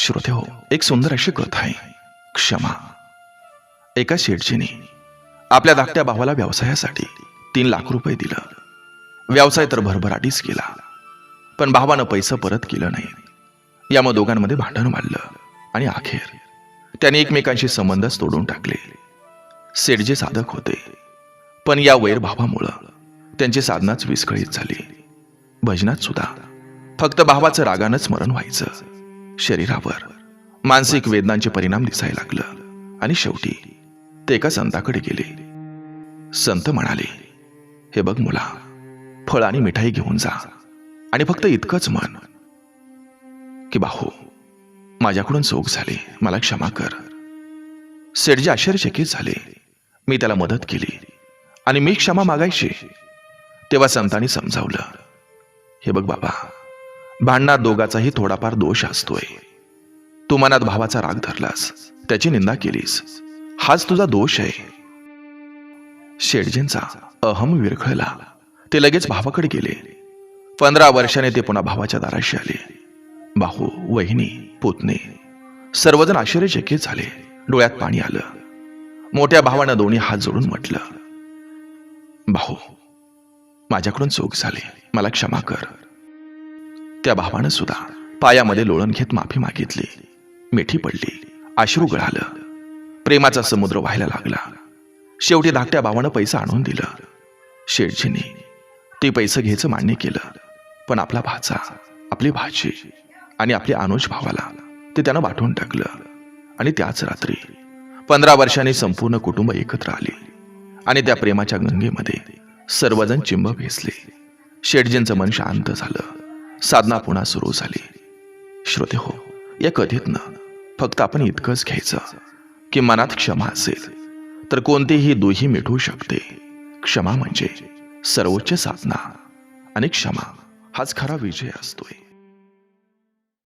श्रोते हो एक सुंदर अशी कथा आहे. क्षमा. एका शेठजीने आपल्या धाकट्या भावाला व्यवसायासाठी तीन लाख रुपये दिलं. व्यवसाय तर भरभराटीच केला पण भावानं पैसा परत केलं नाही. यामुळे दोघांमध्ये भांडण वाढलं आणि अखेर त्याने एकमेकांशी संबंधच तोडून टाकले. सेठजे साधक होते पण या वैरभावामुळं त्यांची साधनाच विस्कळीत झाली. भजनात सुद्धा फक्त भावाचं रागानंच मरण व्हायचं. शरीरावर. मानसिक वेदनांचे परिणाम दिसायला लागलं. आणि शेवटी ते एका संताकडे गेले. संत म्हणाले हे बघ मुला फळ आणि मिठाई घेऊन जा. आणि फक्त इतकंच म्हण की बाहू माझ्याकडून चोख झाले. मला क्षमा कर. सेठजी आश्चर्यचकित झाले. मी त्याला मदत केली. आणि मी क्षमा मागायची. तेव्हा संतांनी समजावलं हे बघ बाबा भांडणात दोघाचाही थोडाफार दोष असतोय. तू मनात भावाचा राग धरलास त्याची निंदा केलीस. हाच तुझा दोष आहे. शेटजींचा अहम विरखळला. ते लगेच भावाकडे गेले. पंधरा वर्षाने ते पुन्हा भावाच्या दाराशी आले. बाहू वहिनी पुतणे सर्वजण आश्चर्यचकित झाले. डोळ्यात पाणी आलं. मोठ्या भावानं दोन्ही हात जोडून म्हटलं भाऊ माझ्याकडून चूक झाली. मला क्षमा कर. त्या भावानं सुद्धा पायामध्ये लोळण घेत माफी मागितली. मिठी पडली. अश्रू गळालं. प्रेमाचा समुद्र व्हायला लागला. शेवटी धाकट्या भावानं पैसा आणून दिलं. शेठजींनी. ते पैसे घ्यायचं मान्य केलं. पण आपला भाचा आपली भाची आणि आपल्या अनुज भावाला ते त्यानं वाटून टाकलं. आणि त्याच रात्री पंधरा वर्षांनी संपूर्ण कुटुंब एकत्र आले. आणि त्या प्रेमाच्या गंगेमध्ये सर्वजण चिंब भेसले. शेटजींचं मन शांत झालं. साधना पुन्हा सुरू झाली. श्रोते हो या कधीतनं फक्त आपण इतकंच घ्यायचं की मनात क्षमा असेल तर कोणतेही दुही मिटवू शकते. क्षमा म्हणजे सर्वोच्च साधना आणि क्षमा हाच खरा विजय असतोय.